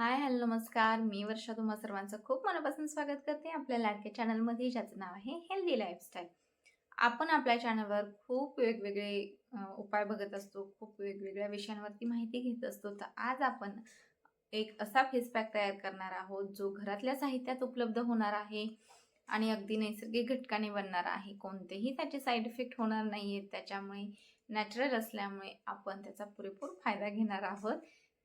Hi hello नमस्कार. मी वर्षा. तुम्हा सर्वांचं खूप मनापासून स्वागत करते आपल्या लाडक्या चॅनलमध्ये ज्याचं नाव आहे हेल्दी लाईफस्टाईल आपण आपल्या चॅनलवर खूप वेगवेगळे उपाय बघत असतो खूप वेगवेगळ्या विषयांवरती माहिती घेत असतो. तर आज आपण एक असा फेस पॅक तयार करणार आहोत जो घरातल्या साहित्यात उपलब्ध होणार आहे आणि अगदी नैसर्गिक घटकाने बनणार आहे. कोणतेही त्याचे साईड इफेक्ट होणार नाही आहेत त्याच्यामुळे नॅचरल असल्यामुळे आपण त्याचा पुरेपूर फायदा घेणार आहोत.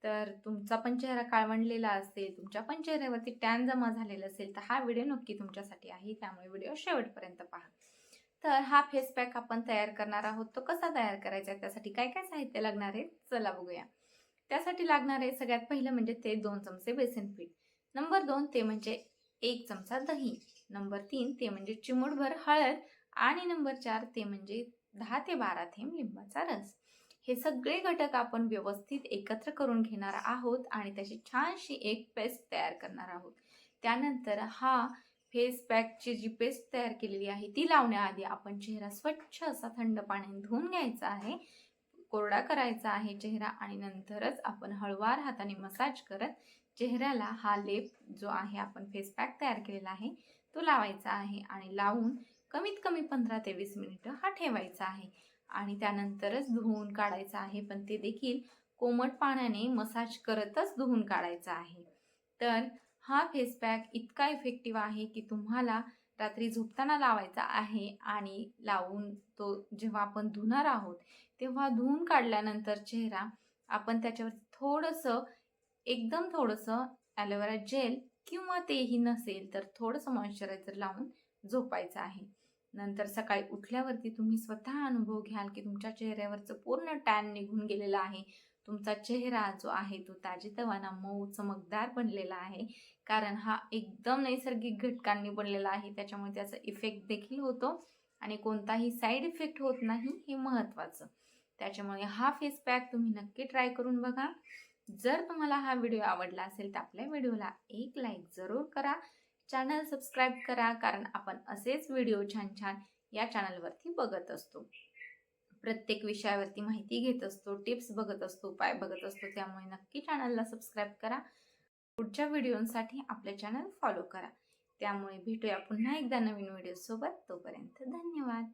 तर तुमचा पण चेहरा काळवंडलेला असेल तुमच्या पण चेहऱ्यावरती टॅन जमा झालेला असेल तर हा व्हिडिओ नक्की तुमच्यासाठी आहे. त्यामुळे व्हिडिओ शेवटपर्यंत पहा. तर हा फेस पॅक आपण तयार करणार आहोत. तो कसा तयार करायचा आहे? त्यासाठी काय काय साहित्य लागणार आहे? चला बघूया. त्यासाठी लागणार आहे सगळ्यात पहिलं म्हणजे ते दोन चमचे बेसन पीठ. नंबर दोन ते म्हणजे एक चमचा दही. नंबर तीन ते म्हणजे चिमूटभर हळद. आणि नंबर चार ते म्हणजे दहा ते बारा थेंब लिंबाचा रस. हे सगळे घटक आपण व्यवस्थित एकत्र करून घेणार आहोत आणि त्याची छानशी एक पेस्ट तयार करणार आहोत. त्यानंतर हा फेस पॅकची जी पेस्ट तयार केलेली आहे ती लावण्याआधी आपण चेहरा स्वच्छ असा थंड पाण्याने धुवून घ्यायचा आहे. कोरडा करायचा आहे चेहरा आणि नंतरच आपण हळवार हाताने मसाज करत चेहऱ्याला हा लेप जो आहे आपण फेस पॅक तयार केलेला आहे तो लावायचा आहे आणि लावून कमीत कमी पंधरा ते वीस मिनिटं हा ठेवायचा आहे. आणि त्यानंतरच धुवून काढायचं आहे. पण ते देखील कोमट पाण्याने मसाज करतच धुवून काढायचं आहे. तर हा फेस पॅक इतका इफेक्टिव्ह आहे की तुम्हाला रात्री झोपताना लावायचा आहे आणि लावून तो जेव्हा आपण धुणार आहोत तेव्हा धुवून काढल्यानंतर चेहरा आपण त्याच्यावर थोडंसं एकदम थोडंसं ॲलोवेरा जेल किंवा तेही नसेल तर थोडंसं मॉइश्चरायझर लावून झोपायचं आहे. नंतर सकाळी उठल्यावरती तुम्ही स्वतः अनुभव घ्याल की तुमच्या चेहऱ्यावरचं पूर्ण टॅन निघून गेलेला आहे. तुमचा चेहरा जो आहे तो ताजेतवाना मऊ चमकदार बनलेला आहे. कारण हा एकदम नैसर्गिक घटकांनी बनलेला आहे. त्याच्यामुळे त्याचा इफेक्ट देखील होतो आणि कोणताही साईड इफेक्ट होत नाही हे महत्त्वाचं. त्याच्यामुळे हा फेस पॅक तुम्ही नक्की ट्राय करून बघा. जर तुम्हाला हा व्हिडिओ आवडला असेल तर आपल्या व्हिडिओला एक लाईक जरूर करा. चॅनल सबस्क्राईब करा कारण आपण असेच व्हिडिओ छान छान या चॅनलवरती बघत असतो. प्रत्येक विषयावरती माहिती घेत असतो टिप्स बघत असतो उपाय बघत असतो त्यामुळे नक्की चॅनलला सबस्क्राईब करा. पुढच्या व्हिडिओसाठी आपले चॅनल फॉलो करा. त्यामुळे भेटूया पुन्हा एकदा नवीन व्हिडिओसोबत. तोपर्यंत धन्यवाद.